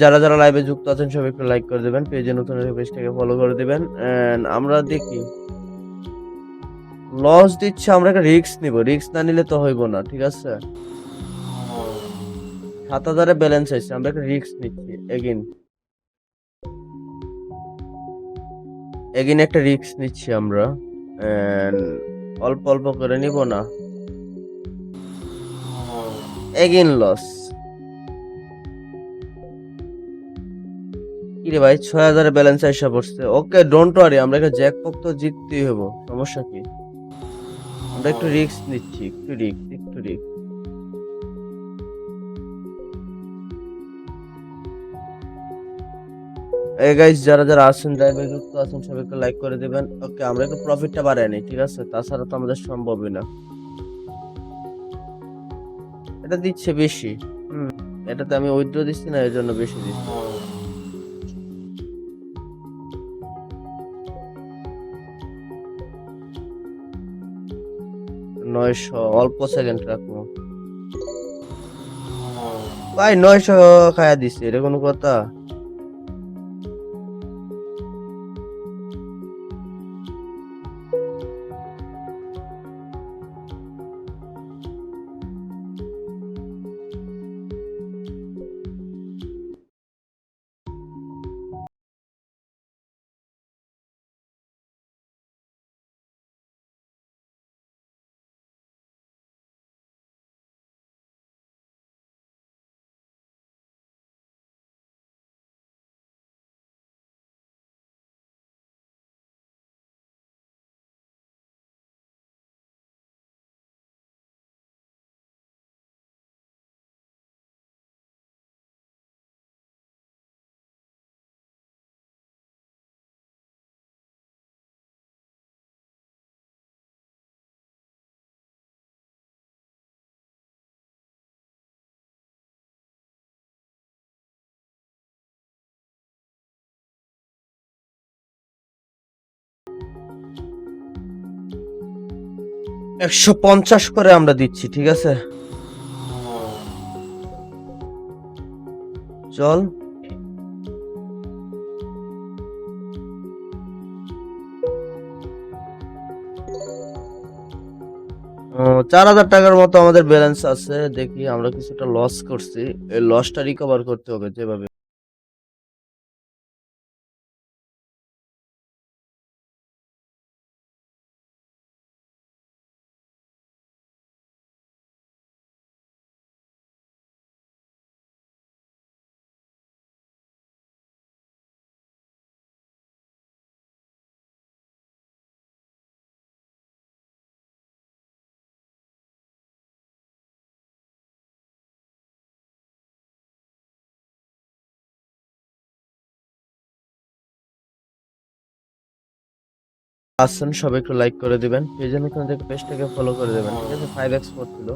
যারা যারা লাইভে যুক্ত আছেন, সবাই একটু লাইক করে দেবেন, পেজে নতুন পেজটাকে ফলো করে দিবেন। আমরা দেখি। লস দিচ্ছে, আমরা একটা রিস্ক নিব। রিস্ক না নিলে তো হইব না, ঠিক আছে? সাত হাজারে ব্যালেন্স আছে, আমরা একটা রিস্ক নিচ্ছি এগিন এগিন একটা রিস্ক নিচ্ছি আমরা। অল্প অল্প করে নিব না। এগিন লস কিরে ভাই, ছয় হাজারে ব্যালেন্স এসে পড়ছে। ওকে ডোন্ট ওয়ারি আমরা একটা জ্যাকপক তো জিততেই হব, সমস্যা কি? আমরা একটু রিস্ক নিচ্ছি, একটু রিস্ক একটু রিস্ক এই গাইস যারা যারা আছেন ড্রাইভার যুক্ত আছেন সবাই একটু লাইক করে দিবেন। ওকে, আমরা একটু প্রফিটটা বাড়াই নি ঠিক আছে? তাছাড়া তো আমাদের সম্ভবই না। এটা দিচ্ছে বেশি। হুম, এটাতে আমি উইথড্র দিচ্ছি না এর জন্য বেশি দিচ্ছি। নয়শো অল্প সেকেন্ড রাখব। ভাই নয়শো খায়া দিচ্ছে এটা কোনো কথা? একশো পঞ্চাশ করে আমরা দিচ্ছি, ঠিক আছে? চল। চার হাজার টাকার মতো আমাদের ব্যালেন্স আছে। দেখি আমরা কিছুটা লস করছি। এই লসটা রিকভার করতে হবে যেভাবে। আসছেন সবাই একটু লাইক করে দিবেন। পেজে নতুন থেকে পেজটাকে ফলো করে দেবেন। ঠিক আছে? ফাইভ এক্স ছিল।